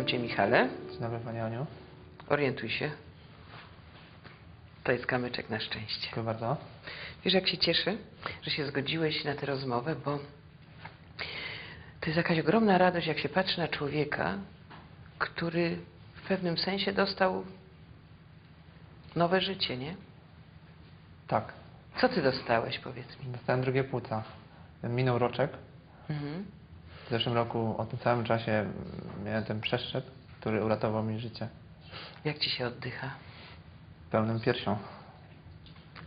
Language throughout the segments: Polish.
Witam Cię, Michale. Dzień dobry Pani Aniu. Orientuj się. To jest kamyczek na szczęście. Dziękuję bardzo. Wiesz, jak się cieszę, że się zgodziłeś na tę rozmowę, bo to jest jakaś ogromna radość, jak się patrzy na człowieka, który w pewnym sensie dostał nowe życie, nie? Tak, Co ty dostałeś, powiedz mi? dostałem drugie płuca. Minął roczek. Mhm. W zeszłym roku o tym samym czasie miałem ten przeszczep, który uratował mi życie. Jak ci się oddycha? Pełnym piersią.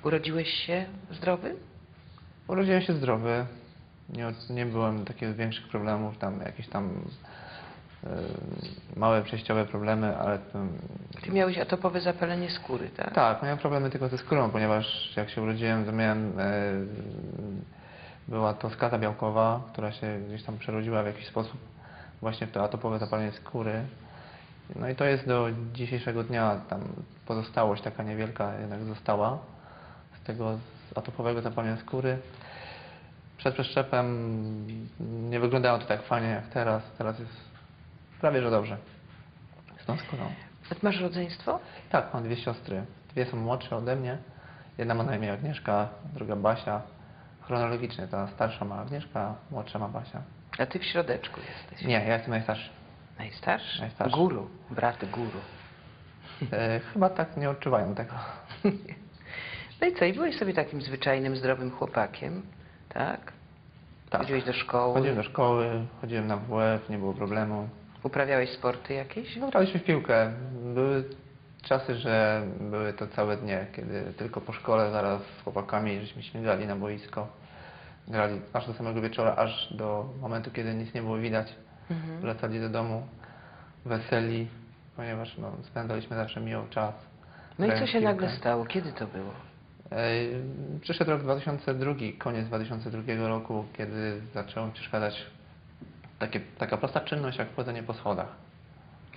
Urodziłeś się zdrowy? Urodziłem się zdrowy. Nie, nie byłem takich większych problemów, tam jakieś tam e, małe przejściowe problemy, ale Ty miałeś atopowe zapalenie skóry, tak? tak, miałem problemy tylko ze skórą, ponieważ jak się urodziłem, to miałem e, była to skaza białkowa, która się gdzieś tam przerodziła w jakiś sposób właśnie w to atopowe zapalenie skóry. No i to jest do dzisiejszego dnia tam pozostałość taka niewielka jednak została z tego atopowego zapalenia skóry. Przed przeszczepem nie wyglądało to tak fajnie jak teraz. Teraz jest prawie że dobrze. Z tą skórą. Masz rodzeństwo? Tak, mam dwie siostry. Dwie są młodsze ode mnie. Jedna ma na imię Agnieszka, druga Basia. Chronologicznie ta starsza ma Agnieszka, młodsza ma Basia. A ty w środeczku jesteś. Nie, ja jestem najstarszy. Najstarszy? Najstarszy. Guru, brat guru. E, chyba tak nie odczuwają tego. No i co, i byłeś sobie takim zwyczajnym, zdrowym chłopakiem, tak? Tak. Chodziłeś do szkoły, Chodziłem do szkoły, chodziłem na WF, nie było problemu. uprawiałeś sporty jakieś? No, graliśmy w piłkę. Były czasy, że były to całe dnie, kiedy tylko po szkole zaraz z chłopakami żeśmy śmigali na boisko. Grali aż do samego wieczora, aż do momentu, kiedy nic nie było widać. Mhm. Wracali do domu weseli, ponieważ no, spędzaliśmy zawsze miło czas. No i co się nagle stało? Kiedy to było? Przyszedł rok 2002, koniec 2002 roku, kiedy zaczęło mi przeszkadzać takie, taka prosta czynność jak chodzenie po schodach.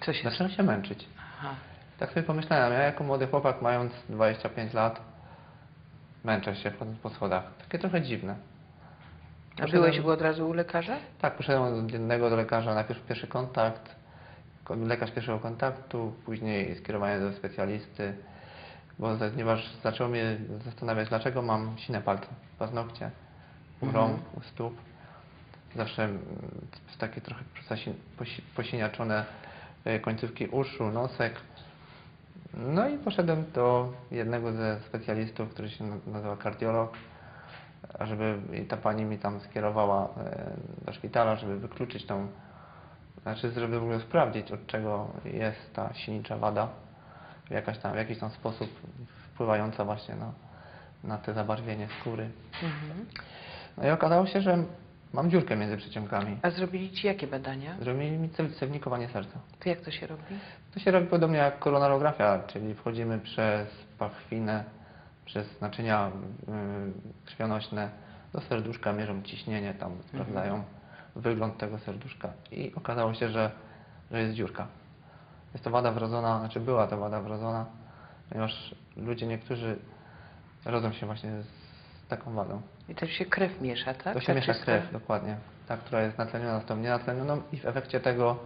Co się Zacząłem się męczyć. Aha. Tak sobie pomyślałem, ja jako młody chłopak mając 25 lat męczę się chodząc po schodach. Takie trochę dziwne. A byłeś był od razu u lekarza? Tak, poszedłem do jednego do lekarza, najpierw pierwszy kontakt, ko- lekarz pierwszego kontaktu, później skierowanie do specjalisty, bo ponieważ zaczęło mnie zastanawiać, dlaczego mam sine palce, paznokcie, u Mhm. rąk, u stóp. Zawsze mm, takie trochę posiniaczone e, końcówki uszu, nosek. No i poszedłem do jednego ze specjalistów, który się na- nazywa kardiolog, żeby ta pani mi tam skierowała e, do szpitala, żeby wykluczyć tą, znaczy żeby w ogóle sprawdzić od czego jest ta silnicza wada, jakaś tam, w jakiś tam sposób wpływająca właśnie na, na te zabarwienie skóry. Mhm. No i okazało się, że mam dziurkę między przeciągami. A zrobili ci jakie badania? Zrobili mi cew- cewnikowanie serca. To jak to się robi? To się robi podobnie jak koronarografia, czyli wchodzimy przez pachwinę, przez naczynia y, krwionośne do serduszka, mierzą ciśnienie, tam sprawdzają wygląd tego serduszka i okazało się, że, że jest dziurka. Jest to wada wrodzona, znaczy była to wada wrodzona, ponieważ ludzie niektórzy rodzą się właśnie z taką wadą. I to się krew miesza, tak? To się Ta miesza czysta? krew, dokładnie. Ta, która jest natleniona z tą nienatlenioną i w efekcie tego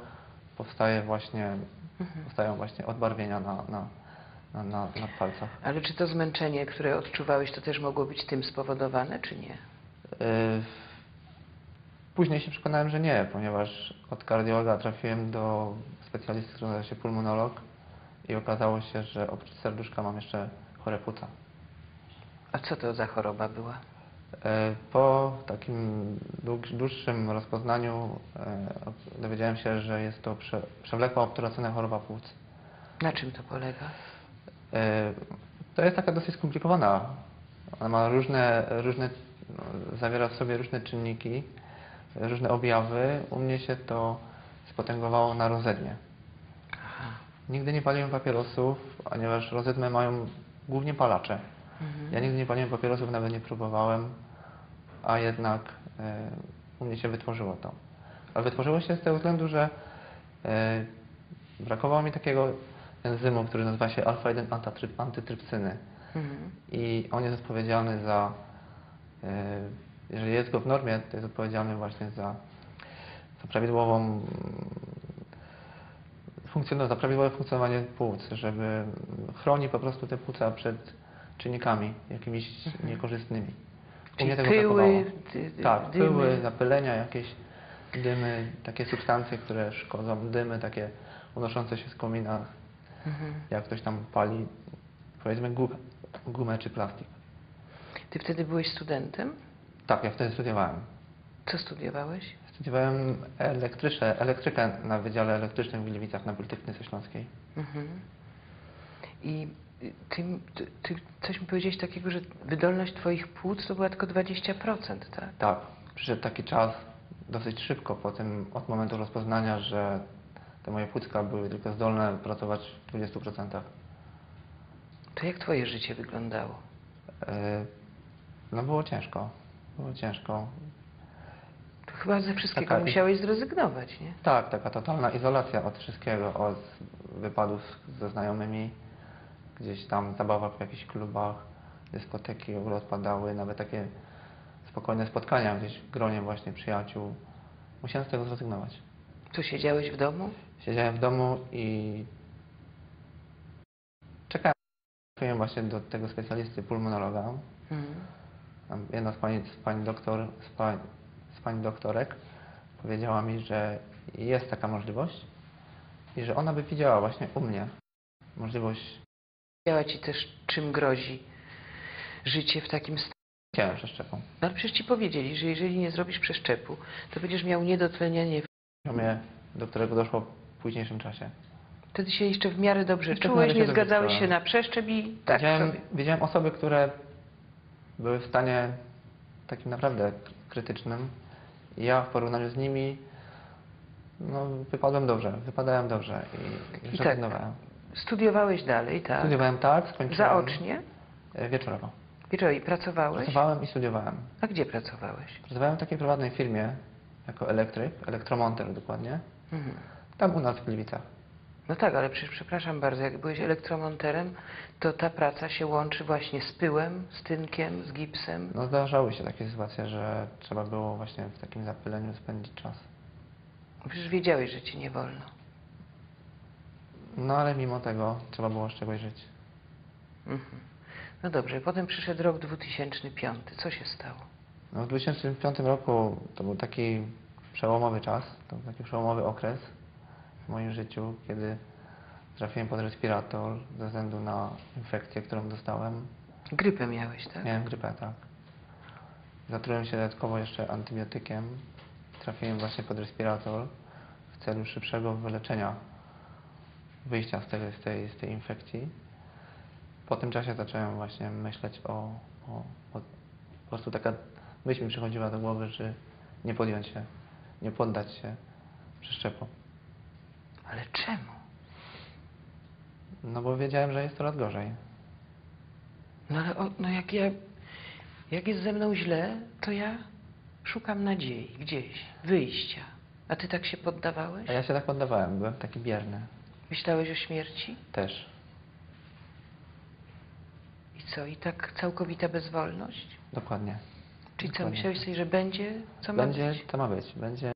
powstaje właśnie, Mhm. powstają właśnie odbarwienia na, na, na, na, na palcach. Ale czy to zmęczenie, które odczuwałeś, to też mogło być tym spowodowane, czy nie? Yy, Później się przekonałem, że nie, ponieważ od kardiologa trafiłem do specjalisty, który nazywa się pulmonolog i okazało się, że oprócz serduszka mam jeszcze chore płuca. A co to za choroba była? E, Po takim dłuższym rozpoznaniu e, dowiedziałem się, że jest to prze, przewlekła obturacyjna choroba płuc. Na czym to polega? E, To jest taka dosyć skomplikowana. Ona ma różne, różne no, zawiera w sobie różne czynniki, różne objawy. U mnie się to spotęgowało na rozedmie. Nigdy nie paliłem papierosów, ponieważ rozedmę mają głównie palacze. Mhm. Ja nigdy nie paliłem papierosów, nawet nie próbowałem, a jednak e, u mnie się wytworzyło to. Ale wytworzyło się z tego względu, że e, brakowało mi takiego enzymu, który nazywa się alfa-1 antatryp- antytrypsyny. Mhm. I on jest odpowiedzialny za, e, jeżeli jest go w normie, to jest odpowiedzialny właśnie za, za prawidłową za prawidłowe funkcjonowanie płuc, żeby chroni po prostu te płuca przed czynnikami jakimiś niekorzystnymi. U Czyli pyły, Tak, dymy. pyły, zapylenia, jakieś dymy, takie substancje, które szkodzą, dymy takie unoszące się z komina, Mhm. jak ktoś tam pali, powiedzmy gumę, gumę czy plastik. Ty wtedy byłeś studentem? Tak, ja wtedy studiowałem. Co studiowałeś? Studiowałem elektryczę, elektrykę na Wydziale Elektrycznym w Gliwicach na Politechnice Śląskiej. Mhm. I ty, ty, ty coś mi powiedziałeś takiego, że wydolność twoich płuc to była tylko 20%, tak? Tak, przyszedł taki czas dosyć szybko po tym, od momentu rozpoznania, że te moje płucka były tylko zdolne pracować w 20%. To jak twoje życie wyglądało? Yy, No było ciężko, było ciężko. To chyba ze wszystkiego Taka- musiałeś zrezygnować, nie? Tak, taka totalna izolacja od wszystkiego, od wypadów ze znajomymi, gdzieś tam zabawa w jakichś klubach, dyskoteki w ogóle odpadały, nawet takie spokojne spotkania gdzieś w gronie właśnie przyjaciół. Musiałem z tego zrezygnować. Co, siedziałeś w domu? Siedziałem w domu i czekałem. Właśnie do tego specjalisty pulmonologa. Mhm. Jedna z pani, z pani doktor, z pań, z pani doktorek powiedziała mi, że jest taka możliwość i że ona by widziała właśnie u mnie możliwość Wiedziała ci też, czym grozi życie w takim stanie. chciałem przeszczepu. No ale przecież ci powiedzieli, że jeżeli nie zrobisz przeszczepu, to będziesz miał niedotlenienie. Poziomie, do którego doszło w późniejszym czasie. Wtedy się jeszcze w miarę dobrze czułeś, nie zgadzałeś czułem. się na przeszczep i tak widziałem, sobie. widziałem osoby, które były w stanie takim naprawdę krytycznym i ja w porównaniu z nimi no, wypadłem dobrze, wypadałem dobrze i, I i tak. Studiowałeś dalej, tak? Studiowałem tak, skończyłem Zaocznie? e, wieczorowo. Wieczorem i pracowałeś? Pracowałem i studiowałem. A gdzie pracowałeś? Pracowałem w takiej prywatnej firmie jako elektryk, elektromonter dokładnie, Mhm. Tam u nas w Gliwicach. No tak, ale przecież przepraszam bardzo, jak byłeś elektromonterem, to ta praca się łączy właśnie z pyłem, z tynkiem, z gipsem. No zdarzały się takie sytuacje, że trzeba było właśnie w takim zapyleniu spędzić czas. Przecież wiedziałeś, że ci nie wolno. No ale mimo tego trzeba było z czegoś żyć. Mhm. No dobrze, potem przyszedł rok 2005. Co się stało? No w 2005 roku to był taki przełomowy czas, to był taki przełomowy okres w moim życiu, kiedy trafiłem pod respirator ze względu na infekcję, którą dostałem. Grypę miałeś, tak? Miałem grypę, tak. Zatrułem się dodatkowo jeszcze antybiotykiem. Trafiłem właśnie pod respirator w celu szybszego wyleczenia, wyjścia z tej, z tej, z tej infekcji. Po tym czasie zacząłem właśnie myśleć o, o, o... Po prostu taka myśl mi przychodziła do głowy, że nie podjąć się, nie poddać się przeszczepom. Ale czemu? No bo wiedziałem, że jest coraz gorzej. No ale o, no jak ja, jak jest ze mną źle, to ja szukam nadziei gdzieś, wyjścia. A ty tak się poddawałeś? A ja się tak poddawałem, byłem taki bierny Myślałeś o śmierci? też. I co? I tak całkowita bezwolność? Dokładnie. Czyli co, Dokładnie. myślałeś sobie, że będzie, co ma Będzie, być? to ma być. Będzie